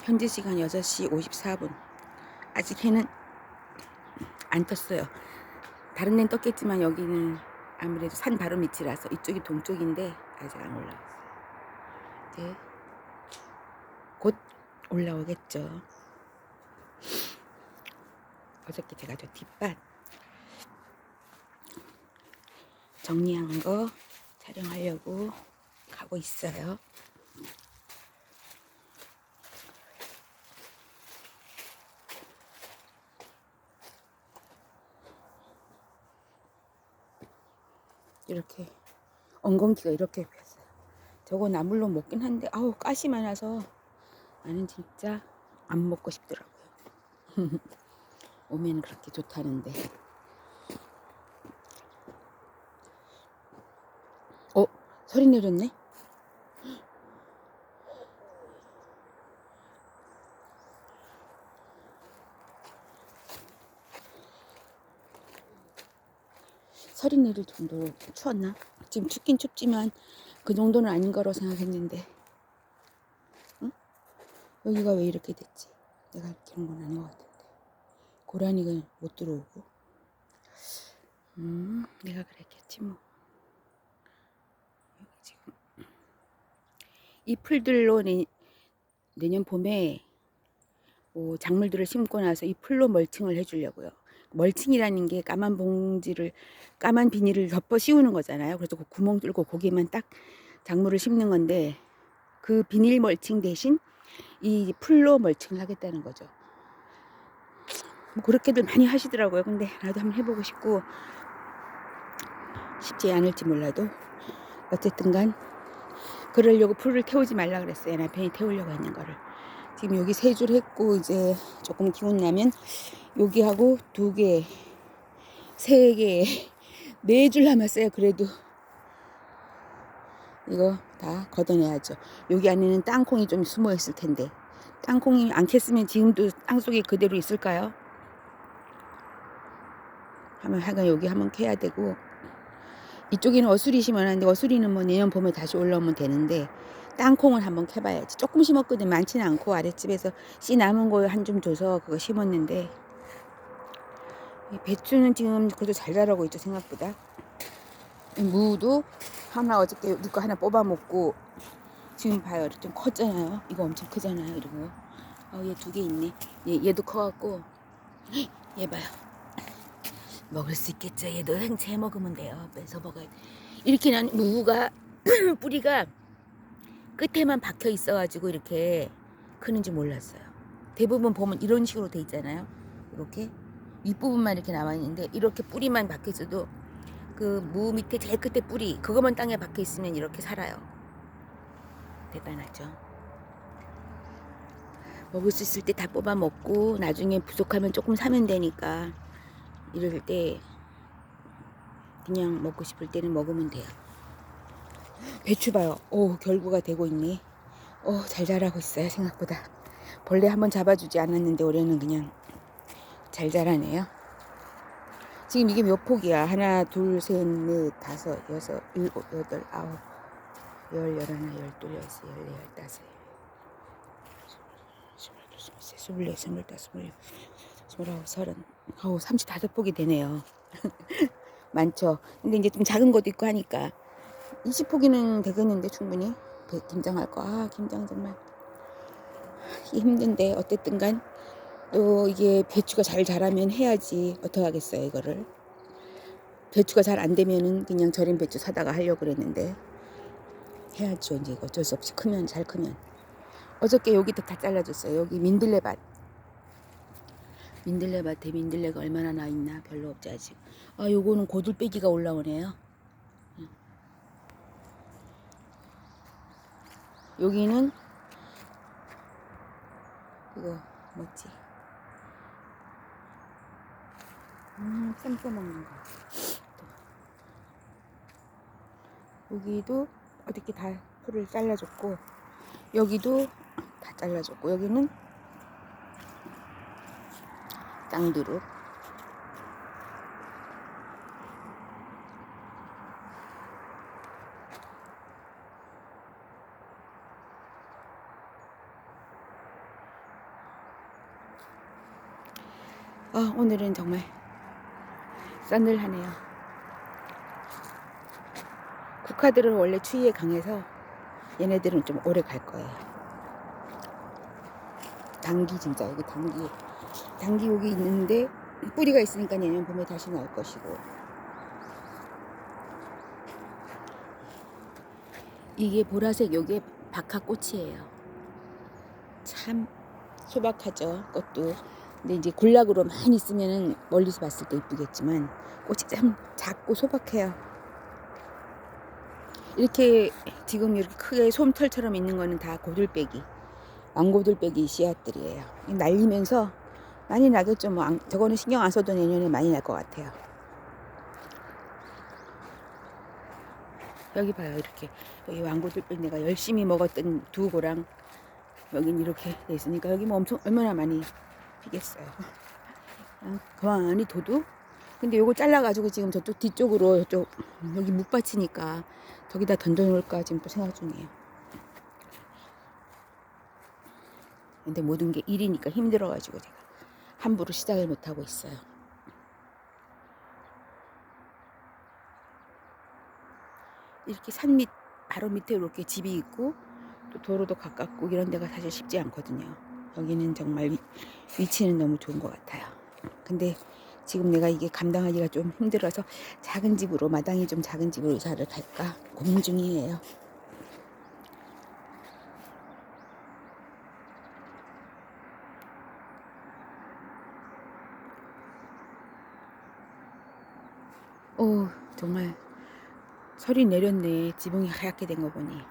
현재 시간 6시 54분. 아직 해는 안 떴어요. 다른 데는 떴겠지만 여기는 아무래도 산 바로 밑이라서 이쪽이 동쪽인데 아직 안 올라왔어요. 이제 곧 올라오겠죠. 어저께 제가 저 뒷밭 정리한 거 촬영하려고 가고 있어요. 이렇게 엉겅퀴가 이렇게 폈어요. 저거 나물로 먹긴 한데 아우 가시 많아서 나는 진짜 안 먹고 싶더라고요. 오면 그렇게 좋다는데. 어 소리 내렸네. 서리 내릴 정도로 추웠나? 지금 춥긴 춥지만 그 정도는 아닌 거로 생각했는데 응? 여기가 왜 이렇게 됐지? 내가 한건 아닌 것 같은데 고라니가 못 들어오고 음 내가 그랬겠지 뭐 여기 지금 이 풀들로 내, 내년 봄에 뭐 작물들을 심고 나서 이 풀로 멀칭을 해주려고요. 멀칭이라는 게 까만 봉지를 까만 비닐을 덮어 씌우는 거잖아요. 그래서 그 구멍 뚫고 거기만 딱 작물을 심는 건데 그 비닐 멀칭 대신 이 풀로 멀칭을 하겠다는 거죠. 뭐 그렇게들 많이 하시더라고요. 근데 나도 한번 해보고 싶고 쉽지 않을지 몰라도 어쨌든간 그러려고 풀을 태우지 말라 그랬어요. 남편이 태우려고 했는 거를. 지금 여기 세 줄 했고 이제 조금 기운 나면 여기하고 두 개, 세 개, 네 줄 남았어요. 그래도 이거 다 걷어내야죠. 여기 안에는 땅콩이 좀 숨어 있을 텐데 땅콩이 안 캤으면 지금도 땅 속에 그대로 있을까요? 하면 하여간 여기 한번 캐야 되고 이쪽에는 어수리 심어놨는데 어수리는 뭐 내년 봄에 다시 올라오면 되는데 땅콩을 한번 캐봐야지. 조금 심었거든 많지는 않고 아랫집에서 씨 남은 거한줌 줘서 그거 심었는데 이 배추는 지금 그래도 잘 자라고 있죠 생각보다. 이 무도 하나 어저께 이거 하나 뽑아 먹고 지금 봐요 좀 컸잖아요. 이거 엄청 크잖아요. 이거. 어, 얘 두 개 있네. 얘 얘도 커갖고 얘 봐요. 먹을 수 있겠죠. 얘도 생채 먹으면 돼요. 뺏어 먹어야 돼. 이렇게 난 무가 뿌리가 끝에만 박혀 있어가지고 이렇게 크는지 몰랐어요. 대부분 보면 이런 식으로 돼 있잖아요. 이렇게 윗부분만 이렇게 나와 있는데 이렇게 뿌리만 박혀 있어도 그 무 밑에 제일 끝에 뿌리 그것만 땅에 박혀 있으면 이렇게 살아요. 대단하죠. 먹을 수 있을 때 다 뽑아 먹고 나중에 부족하면 조금 사면 되니까 이럴 때 그냥 먹고 싶을 때는 먹으면 돼요. 배추 봐요. 오, 결구가 되고 있네. 오, 잘 자라고 있어요, 생각보다. 벌레 한번 잡아주지 않았는데 올해는 그냥 잘 자라네요. 지금 이게 몇 폭이야? 하나, 둘, 셋, 넷, 다섯, 여섯, 일곱, 여덟, 아홉, 열, 열하나, 열둘, 열세, 열네, 열다섯, 스물둘, 스물셋, 스물넷, 스물다섯, 스물여섯, 스물아홉, 서른, 아우, 삼십다섯 폭이 되네요. 많죠. 근데 이제 좀 작은 것도 있고 하니까 20포기는 되겠는데 충분히 배- 김장할 거. 아 김장 정말. 힘든데 어쨌든간 또 이게 배추가 잘 자라면 해야지 어떡 하겠어요 이거를. 배추가 잘 안 되면은 그냥 절임 배추 사다가 하려고 그랬는데 해야죠 이제 이거. 어쩔 수 없이 크면 잘 크면. 어저께 여기도 다 잘라줬어요. 여기 민들레밭. 민들레밭에 민들레가 얼마나 나 있나 별로 없지 아직. 아 요거는 고들빼기가 올라오네요 여기는 이거 뭐지? 음, 쌈 싸먹는 거. 또. 여기도 어떻게 다 풀을 잘라줬고 여기도 다 잘라줬고 여기는 땅두릅 아, 오늘은 정말 썬들하네요. 국화들은 원래 추위에 강해서 얘네들은 좀 오래 갈 거예요. 당기 진짜 여기 당기 당기 여기 있는데 뿌리가 있으니까 내년 봄에 다시 나올 것이고 이게 보라색 요게 박하꽃이에요. 참 소박하죠. 꽃도. 근데 이제 군락으로 많이 있으면은 멀리서 봤을 때 이쁘겠지만 꽃이 참 작고 소박해요. 이렇게 지금 이렇게 크게 솜털처럼 있는 거는 다 고들빼기, 왕고들빼기 씨앗들이에요. 날리면서 많이 나겠죠. 뭐 안- 저거는 신경 안 써도 내년에 많이 날 것 같아요. 여기 봐요. 이렇게 여기 왕고들빼기 내가 열심히 먹었던 두 고랑 여긴 이렇게 돼 있으니까 여기 뭐 엄청 얼마나 많이 피겠어요. 어, 그만이 도둑. 근데 요거 잘라가지고 지금 저쪽 뒤쪽으로 저쪽 여기 묵밭이니까 저기다 던져놓을까 지금 또 생각 중이에요. 근데 모든 게 일이니까 힘들어가지고 제가 함부로 시작을 못 하고 있어요. 이렇게 산 밑 바로 밑에 이렇게 집이 있고 또 도로도 가깝고 이런 데가 사실 쉽지 않거든요. 여기는 정말 위, 위치는 너무 좋은 것 같아요. 근데 지금 내가 이게 감당하기가 좀 힘들어서 작은 집으로 마당이 좀 작은 집으로 이사를 갈까 고민 중이에요. 오 정말 설이 내렸네 지붕이 하얗게 된 거 보니